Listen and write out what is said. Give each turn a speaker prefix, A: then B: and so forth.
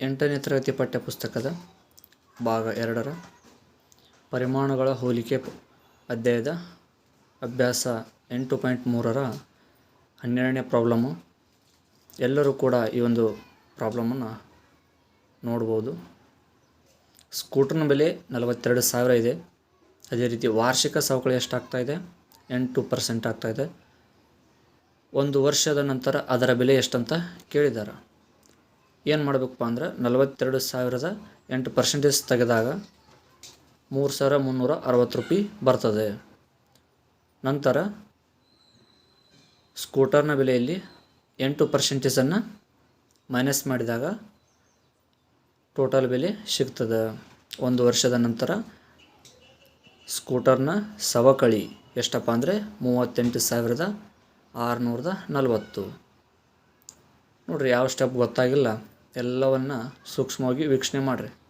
A: ಎಂಟನೇ ತರಗತಿ ಪಠ್ಯಪುಸ್ತಕದ ಭಾಗ ಎರಡರ ಪರಿಮಾಣಗಳ ಹೋಲಿಕೆ ಅಧ್ಯಾಯದ ಅಭ್ಯಾಸ ಎಂಟು ಪಾಯಿಂಟ್ ಮೂರರ ಹನ್ನೆರಡನೇ ಪ್ರಾಬ್ಲಮ್ಮು ಎಲ್ಲರೂ ಕೂಡ ಈ ಒಂದು ಪ್ರಾಬ್ಲಮನ್ನು ನೋಡ್ಬೋದು. ಸ್ಕೂಟರ್ನ ಬೆಲೆ ನಲವತ್ತೆರಡು ಸಾವಿರ ಇದೆ. ಅದೇ ರೀತಿ ವಾರ್ಷಿಕ ಸವಕಳಿ ಎಷ್ಟಾಗ್ತಾ ಇದೆ? ಎಂಟು ಪರ್ಸೆಂಟ್ ಆಗ್ತಾಯಿದೆ ಒಂದು ವರ್ಷದ ನಂತರ ಅದರ ಬೆಲೆ ಎಷ್ಟಂತ ಕೇಳಿದ್ದಾರೆ ಏನು ಮಾಡಬೇಕಪ್ಪ ಅಂದ್ರೆ ನಲವತ್ತೆರಡು ಸಾವಿರದ ಎಂಟು ಪರ್ಸೆಂಟೇಜ್ ತೆಗೆದಾಗ ಮೂರು ಸಾವಿರ ಮುನ್ನೂರ ಅರವತ್ತು ರೂಪಾಯಿ ಬರ್ತದೆ. ನಂತರ ಸ್ಕೂಟರ್ನ ಬೆಲೆಯಲ್ಲಿ ಎಂಟು ಪರ್ಸೆಂಟೇಜನ್ನು ಮೈನಸ್ ಮಾಡಿದಾಗ ಟೋಟಲ್ ಬೆಲೆ ಸಿಗ್ತದೆ. ಒಂದು ವರ್ಷದ ನಂತರ ಸ್ಕೂಟರ್ನ ಸವಕಳಿ ಎಷ್ಟಪ್ಪ ಅಂದರೆ ಮೂವತ್ತೆಂಟು ಸಾವಿರದ ಆರುನೂರದ ನಲವತ್ತು. ನೋಡಿರಿ ಯಾವ ಸ್ಟೆಪ್ ಗೊತ್ತಾಗಿಲ್ಲ. ಎಲ್ಲವನ್ನು ಸೂಕ್ಷ್ಮವಾಗಿ ವೀಕ್ಷಣೆ ಮಾಡಿರಿ.